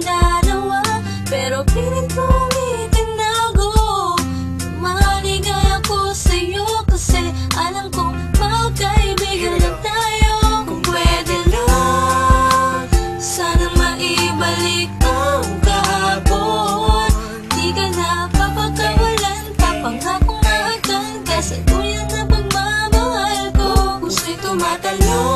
dalawa Pero pilit ko itinago. Maligay ako sa'yo Kasi alam kong magkaibigan lang tayo. Kung pwede lang Sana maibalik ang kahapon. Di ka na papagkawalan Papangako na hanggang ka. Sa duyan na pagmamahal ko Puso'y tumatalon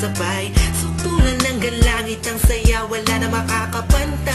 magkasabay Sutulan ng galangit ang saya Wala na makakapantay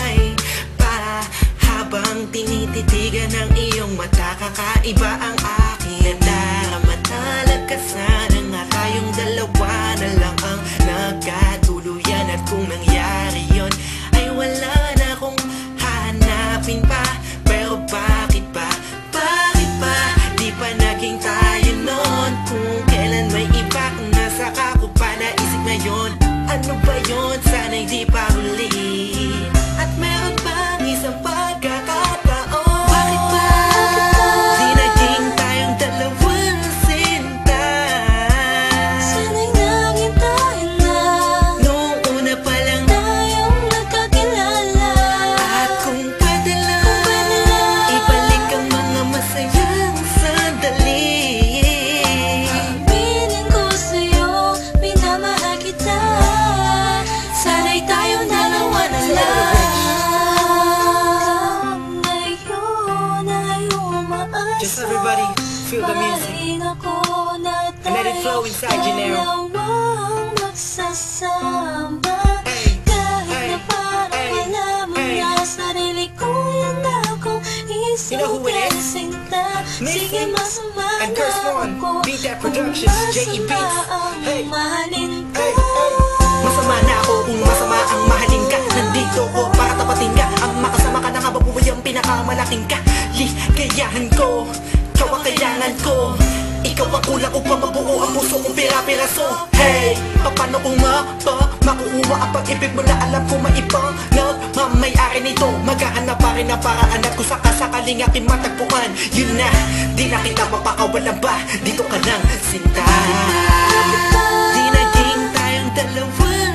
Just everybody feel the music And let it flow inside you now. Hey, hey, hey, You know who it is? And Curse One. Beat That Productions, J.E. Beats. Hey. Hey, hey. Masama na ako kung masama ang mahalin ka Nandito ko para tapatin ka Ang makasama ka na nga babuhay ang pinakamalaking ka Ligayahan ko, kailangan ko. Ikaw ang kulang upang mabuo ang puso kong pira-piraso. Hey, paano kung nga ba Makukuha ang pag-ibig mo na alam ko maibang Nagmamayari nito. Maghahanap pa rin ang paraan at kung sakasakaling aking matagpuan Yun na, di na kita mapakawalan ba? Dito ka lang, sinta. Di naging tayong dalawang